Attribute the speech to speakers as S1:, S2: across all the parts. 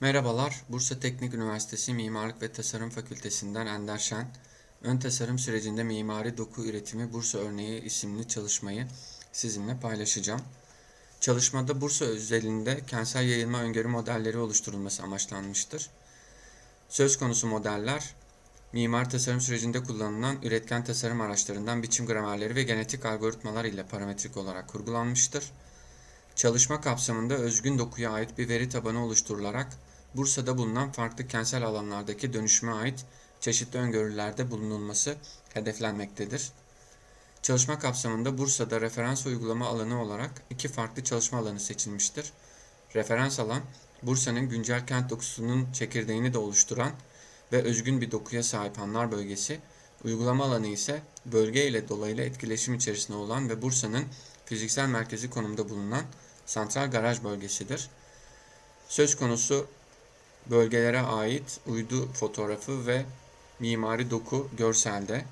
S1: Merhabalar, Bursa Teknik Üniversitesi Mimarlık ve Tasarım Fakültesinden Ender Şen. Ön tasarım sürecinde mimari doku üretimi Bursa örneği isimli çalışmayı sizinle paylaşacağım. Çalışmada Bursa özelinde kentsel yayılma öngörü modelleri oluşturulması amaçlanmıştır. Söz konusu modeller, mimar tasarım sürecinde kullanılan üretken tasarım araçlarından biçim gramerleri ve genetik algoritmalar ile parametrik olarak kurgulanmıştır. Çalışma kapsamında özgün dokuya ait bir veri tabanı oluşturularak Bursa'da bulunan farklı kentsel alanlardaki dönüşüme ait çeşitli öngörülerde bulunulması hedeflenmektedir. Çalışma kapsamında Bursa'da referans uygulama alanı olarak iki farklı çalışma alanı seçilmiştir. Referans alan, Bursa'nın güncel kent dokusunun çekirdeğini de oluşturan ve özgün bir dokuya sahip Hanlar bölgesi, uygulama alanı ise bölge ile dolaylı etkileşim içerisinde olan ve Bursa'nın fiziksel merkezi konumda bulunan santral garaj bölgesidir. Söz konusu bölgelere ait uydu fotoğrafı ve mimari doku görselde.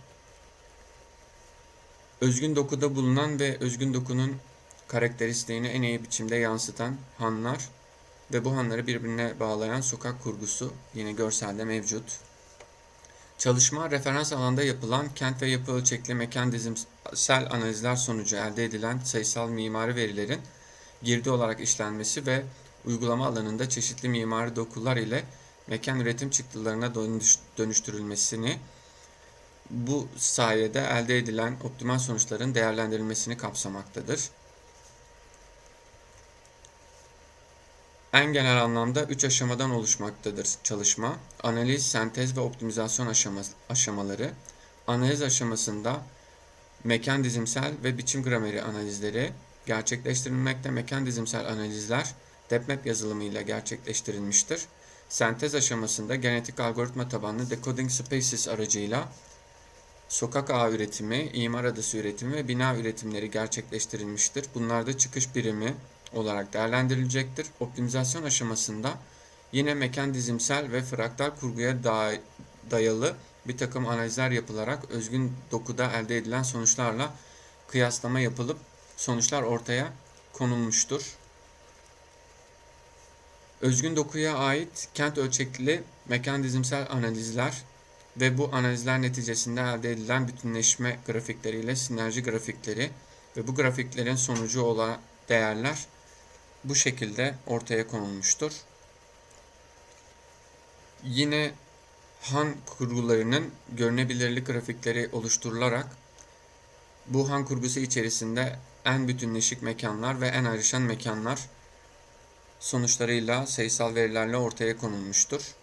S1: Özgün dokuda bulunan ve özgün dokunun karakteristiğini en iyi biçimde yansıtan hanlar ve bu hanları birbirine bağlayan sokak kurgusu yine görselde mevcut. Çalışma referans alanda yapılan kent ve yapı ölçekli mekan dizimsel analizler sonucu elde edilen sayısal mimari verilerin girdi olarak işlenmesi ve uygulama alanında çeşitli mimari dokular ile mekan üretim çıktılarına dönüştürülmesini bu sayede elde edilen optimal sonuçların değerlendirilmesini kapsamaktadır. En genel anlamda 3 aşamadan oluşmaktadır çalışma. Analiz, sentez ve optimizasyon aşaması, aşamaları. Analiz aşamasında mekan dizimsel ve biçim grameri analizleri gerçekleştirilmekte. Mekan dizimsel analizler DepMap yazılımıyla gerçekleştirilmiştir. Sentez aşamasında genetik algoritma tabanlı Decoding Spaces aracıyla sokak ağı üretimi, imar adası üretimi ve bina üretimleri gerçekleştirilmiştir. Bunlarda çıkış birimi olarak değerlendirilecektir. Optimizasyon aşamasında yine mekan dizimsel ve fraktal kurguya dayalı bir takım analizler yapılarak özgün dokuda elde edilen sonuçlarla kıyaslama yapılıp sonuçlar ortaya konulmuştur. Özgün dokuya ait kent ölçekli mekan dizimsel analizler ve bu analizler neticesinde elde edilen bütünleşme grafikleriyle sinerji grafikleri ve bu grafiklerin sonucu olan değerler bu şekilde ortaya konulmuştur. Yine Han kurgularının görünebilirlik grafikleri oluşturularak bu Han kurgusu içerisinde en bütünleşik mekanlar ve en ayrışan mekanlar sonuçlarıyla sayısal verilerle ortaya konulmuştur.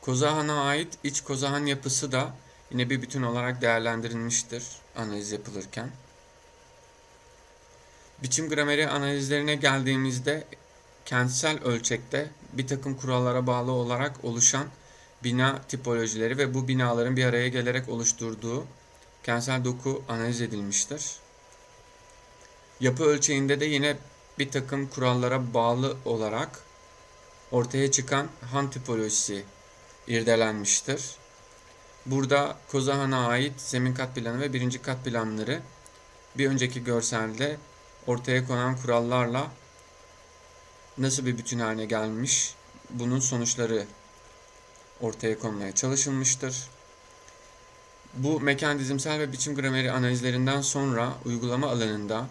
S1: Kozahan'a ait iç Kozahan yapısı da yine bir bütün olarak değerlendirilmiştir analiz yapılırken. Biçim grameri analizlerine geldiğimizde kentsel ölçekte bir takım kurallara bağlı olarak oluşan bina tipolojileri ve bu binaların bir araya gelerek oluşturduğu kentsel doku analiz edilmiştir. Yapı ölçeğinde de yine bir takım kurallara bağlı olarak ortaya çıkan han tipolojisi irdelenmiştir. Burada Kozahan'a ait zemin kat planı ve birinci kat planları bir önceki görselde ortaya konan kurallarla nasıl bir bütün haline gelmiş bunun sonuçları ortaya konmaya çalışılmıştır. Bu mekan dizimsel ve biçim grameri analizlerinden sonra uygulama alanında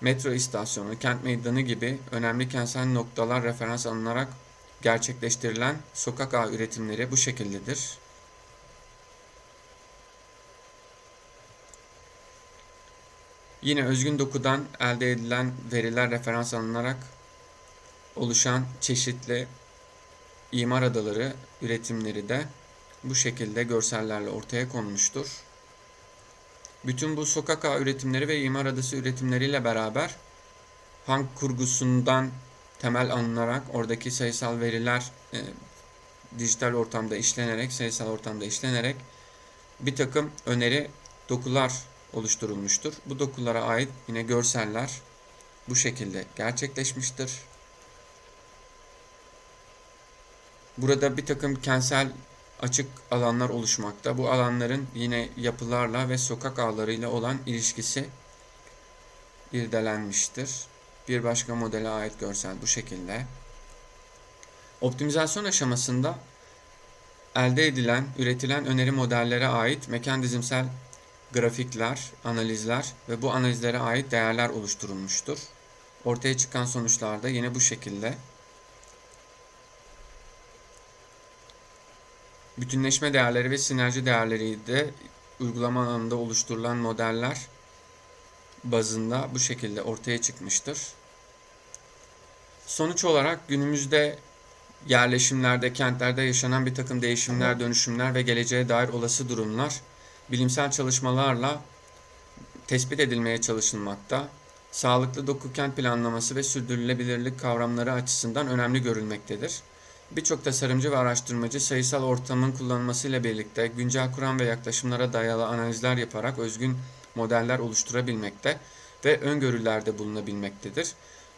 S1: metro istasyonu, kent meydanı gibi önemli kentsel noktalar referans alınarak gerçekleştirilen sokak ağ üretimleri bu şekildedir. Yine özgün dokudan elde edilen veriler referans alınarak oluşan çeşitli imar adaları üretimleri de bu şekilde görsellerle ortaya konmuştur. Bütün bu sokak ağ üretimleri ve imar adası üretimleriyle beraber hank kurgusundan temel alınarak oradaki sayısal veriler e, dijital ortamda işlenerek, sayısal ortamda işlenerek bir takım öneri dokular oluşturulmuştur. Bu dokulara ait yine görseller bu şekilde gerçekleşmiştir. Burada bir takım kentsel açık alanlar oluşmakta. Bu alanların yine yapılarla ve sokak ağlarıyla olan ilişkisi irdelenmiştir. Bir başka modele ait görsel bu şekilde. Optimizasyon aşamasında elde edilen, üretilen öneri modellere ait mekan dizimsel grafikler, analizler ve bu analizlere ait değerler oluşturulmuştur. Ortaya çıkan sonuçlar da yine bu şekilde. Bütünleşme değerleri ve sinerji değerleri de uygulama alanında oluşturulan modeller bazında bu şekilde ortaya çıkmıştır. Sonuç olarak günümüzde yerleşimlerde, kentlerde yaşanan bir takım değişimler, dönüşümler ve geleceğe dair olası durumlar bilimsel çalışmalarla tespit edilmeye çalışılmakta. Sağlıklı doku kent planlaması ve sürdürülebilirlik kavramları açısından önemli görülmektedir. Birçok tasarımcı ve araştırmacı sayısal ortamın kullanılmasıyla birlikte güncel kuram ve yaklaşımlara dayalı analizler yaparak özgün modeller oluşturabilmekte ve öngörülerde bulunabilmektedir.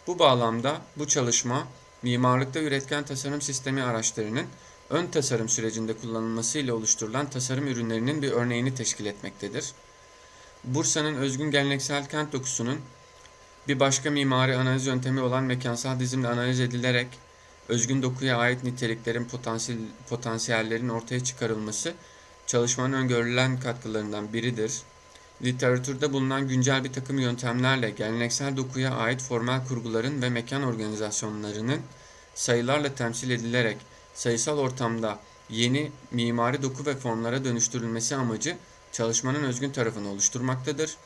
S1: Bu bağlamda bu çalışma mimarlıkta üretken tasarım sistemi araçlarının ön tasarım sürecinde kullanılmasıyla oluşturulan tasarım ürünlerinin bir örneğini teşkil etmektedir. Bursa'nın özgün geleneksel kent dokusunun bir başka mimari analiz yöntemi olan mekansal dizimle analiz edilerek özgün dokuya ait niteliklerin potansiyel, potansiyellerin ortaya çıkarılması çalışmanın öngörülen katkılarından biridir. Literatürde bulunan güncel bir takım yöntemlerle geleneksel dokuya ait formal kurguların ve mekan organizasyonlarının sayılarla temsil edilerek sayısal ortamda yeni mimari doku ve formlara dönüştürülmesi amacı çalışmanın özgün tarafını oluşturmaktadır.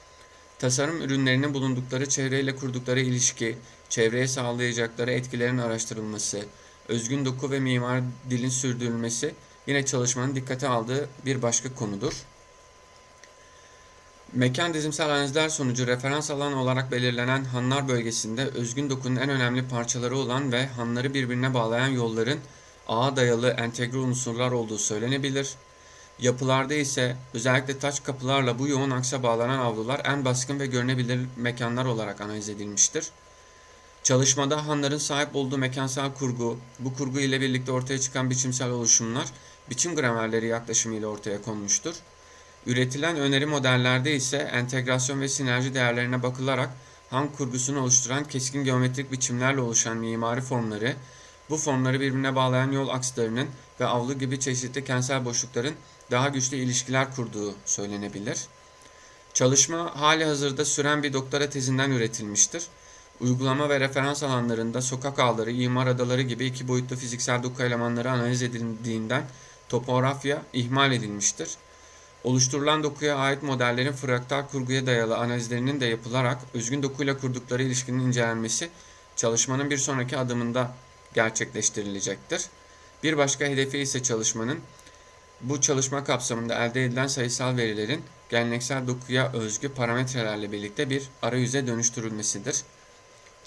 S1: Tasarım ürünlerinin bulundukları çevreyle kurdukları ilişki, çevreye sağlayacakları etkilerin araştırılması, özgün doku ve mimari dilin sürdürülmesi yine çalışmanın dikkate aldığı bir başka konudur. Mekan dizimsel analizler sonucu referans alanı olarak belirlenen hanlar bölgesinde özgün dokunun en önemli parçaları olan ve hanları birbirine bağlayan yolların ağa dayalı entegre unsurlar olduğu söylenebilir. Yapılarda ise özellikle taç kapılarla bu yoğun aksa bağlanan avlular en baskın ve görünebilir mekanlar olarak analiz edilmiştir. Çalışmada hanların sahip olduğu mekansal kurgu, bu kurgu ile birlikte ortaya çıkan biçimsel oluşumlar, biçim gramerleri yaklaşımıyla ortaya konmuştur. Üretilen öneri modellerde ise entegrasyon ve sinerji değerlerine bakılarak han kurgusunu oluşturan keskin geometrik biçimlerle oluşan mimari formları, bu formları birbirine bağlayan yol akslarının ve avlu gibi çeşitli kentsel boşlukların daha güçlü ilişkiler kurduğu söylenebilir. Çalışma hali hazırda süren bir doktora tezinden üretilmiştir. Uygulama ve referans alanlarında sokak ağları, imar adaları gibi iki boyutlu fiziksel doku elemanları analiz edildiğinden topografya ihmal edilmiştir. Oluşturulan dokuya ait modellerin fraktal kurguya dayalı analizlerinin de yapılarak özgün dokuyla kurdukları ilişkinin incelenmesi çalışmanın bir sonraki adımında gerçekleştirilecektir. Bir başka hedefi ise çalışmanın bu çalışma kapsamında elde edilen sayısal verilerin geleneksel dokuya özgü parametrelerle birlikte bir arayüze dönüştürülmesidir.